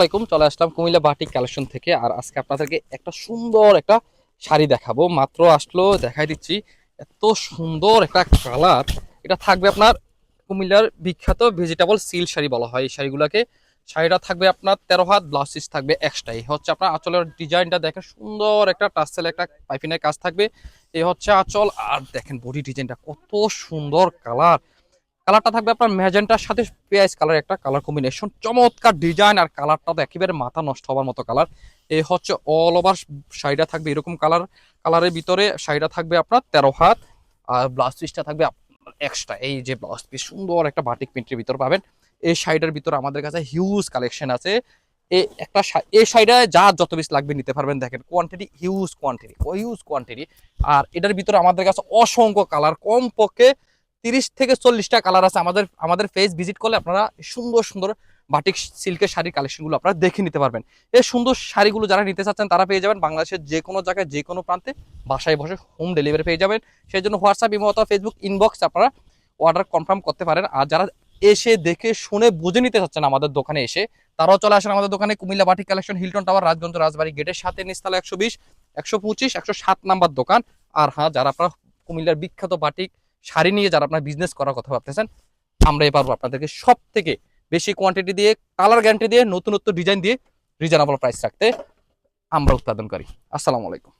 আসসালামাইকুম চলে আসলাম Comilla batik collection থেকে। আর আজকে আপনাদেরকে একটা সুন্দর একটা শাড়ি দেখাবো। মাত্র আসলো, দেখাই দিচ্ছি। এত সুন্দর একটা কালার। এটা থাকবে আপনার কুমিল্লার বিখ্যাত ভেজিটেবল সিল শাড়ি বলা হয়। এই শাড়িগুলোকে শাড়িটা থাকবে আপনার তেরো হাত ব্লাউজ পিস থাকবে এক্সট্রাই হচ্ছে আপনার আঁচলের ডিজাইনটা দেখেন সুন্দর একটা টাসেল একটা পাইপিনের কাজ থাকবে। এই হচ্ছে আঁচল। আর দেখেন বডি ডিজাইনটা কত সুন্দর কালার। কালারটা থাকবে আপনার ম্যাজেন্টার সাথে পেঁয়াজ কালার একটা কালার কম্বিনেশন চমৎকার ডিজাইন আর কালারটা তো একেবারে মাথা নষ্ট হওয়ার মতো কালার এই হচ্ছে অল ওভার শাড়িটা থাকবে এরকম কালার কালারের ভিতরে শাড়িটা থাকবে আপনার তেরো হাত। আর ব্লাউজ পিসটা থাকবে এক্সট্রা এই যে ব্লাউজ পিস সুন্দর একটা বাটিক প্রিন্টের ভিতর পাবেন। এই শাড়িটার ভিতরে আমাদের কাছে হিউজ কালেকশন আছে। এই একটা এই শাড়িটা যা যত পিস লাগবে নিতে পারবেন। দেখেন quantity huge quantity huge quantity আর এটার ভিতরে আমাদের কাছে অসংখ্য কালার কম পক্ষে তিরিশ থেকে চল্লিশটা কালার আছে। আমাদের আমাদের ফেস ভিজিট করলে আপনারা সুন্দর সুন্দর বাটিক সিল্কের শাড়ির কালেকশনগুলো আপনারা দেখে নিতে পারবেন। এই সুন্দর শাড়িগুলো যারা নিতে চাচ্ছেন, তারা পেয়ে যাবেন বাংলাদেশের যে কোনো জায়গায়, যে কোনো প্রান্তে বাসায় বসে হোম ডেলিভারি পেয়ে যাবেন। সেই জন্য হোয়াটসঅ্যাপ ইমো অথবা ফেসবুক ইনবক্স আপনারা অর্ডার কনফার্ম করতে পারেন। আর যারা এসে দেখে, শুনে, বুঝে নিতে চাচ্ছেন আমাদের দোকানে এসে, তারাও চলে আসেন আমাদের দোকানে Cumilla batik collection Hilton tower Rajganj, Rajbari গেটের সাথে নিস্তালা একশো বিশ, একশো পঁচিশ, একশো সাত নাম্বার দোকান। আর হ্যাঁ যারা আপনারা কুমিল্লার বিখ্যাত বাটিক শাড়ি নিয়ে যারা আপনার বিজনেস করার কথা ভাবতেছেন, আমরা আমরাই পারব আপনাদেরকে সব থেকে বেশি কোয়ান্টিটি দিয়ে কালার গ্যারান্টি দিয়ে, নতুনত্ব ডিজাইন দিয়ে রিজনেবল প্রাইস রাখতে আমরা উৎপাদন করি আসসালামু আলাইকুম।